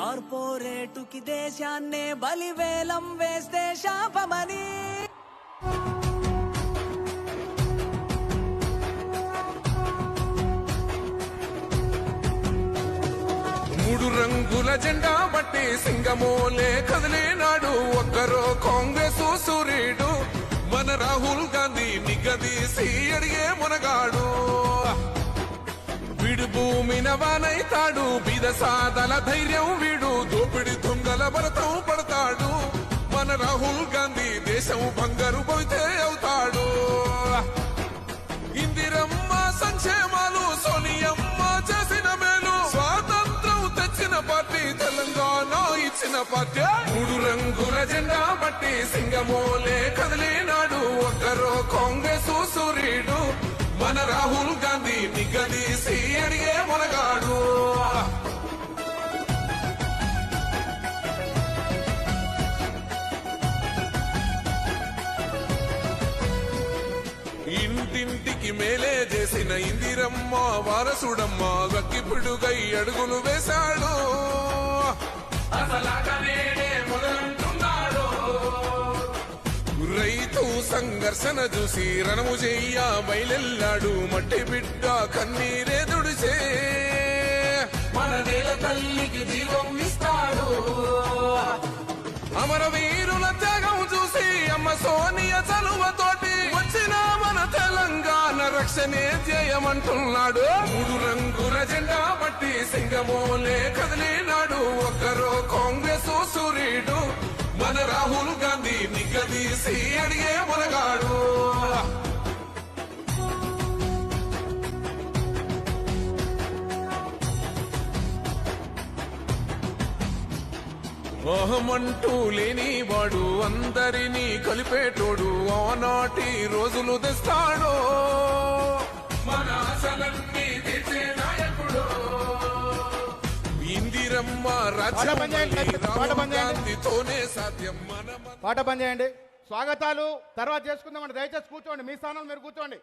కార్పొరేటుకి దేశాన్నే బలివేలం వేస్తే శాపమని. మూడు రంగుల జెండా బట్టి సింగమోలే కదిలేనాడు. ఒక్కరో కాంగ్రెస్ సూర్యుడు మన రాహుల్ గాంధీ నిగదీసి అడిగే మునగాడు. భూమిన బీద సాదల ధైర్యం వీడు. దోపిడి దొంగల భరతం పడతాడు. మన రాహుల్ గాంధీ దేశం బంగారు పోతే అవుతాడు. ఇందిరమ్మ సంక్షేమాలు సోనియమ్మ చేసిన మేలు. స్వాతంత్రం తెచ్చిన పార్టీ తెలంగాణ ఇచ్చిన పార్టీ. మూడు రంగుల జెండా బట్టి సింగమోలే కదిలినాడు. ఒక్కరో కాంగ్రెస్ సూర్యుడు. మన రాహుల్ గాంధీ ఇంటింటికి మేలే చేసిన ఇందిరమ్మ వారసుడమ్మ గక్కిపిడుగై అడుగులు వేశాడు. రైతు సంఘర్షణ చూసి రణము చెయ్య బయలెల్లాడు మట్టి బిడ్డ కన్నీరే దుడిచే మన నేల తల్లికి జీవం ఇస్తాడు. అమరవీరుల త్యాగం చూసి అమ్మ సోనియ చలువతో రక్షణే ధ్యేయమంటున్నాడు మూడు రంగుల జెండా బట్టి సింగమోలే కదిలినాడు. ఒక్కరో కాంగ్రెస్ సూర్యుడు. మన రాహుల్ గాంధీ నిగదీసి అడిగే మునగాడు. మోహమంటూ లేని వాడు అందరినీ కలిపేటోడు ఆనాటి రోజులు తెస్తాడు. ఇందిరమ్మ సాధ్యం. మన పాట బంద్ చేయండి. స్వాగతాలు. తర్వాత చేసుకుందామండి. దయచేసి కూర్చోండి. మీ స్థానంలో మీరు కూర్చోండి.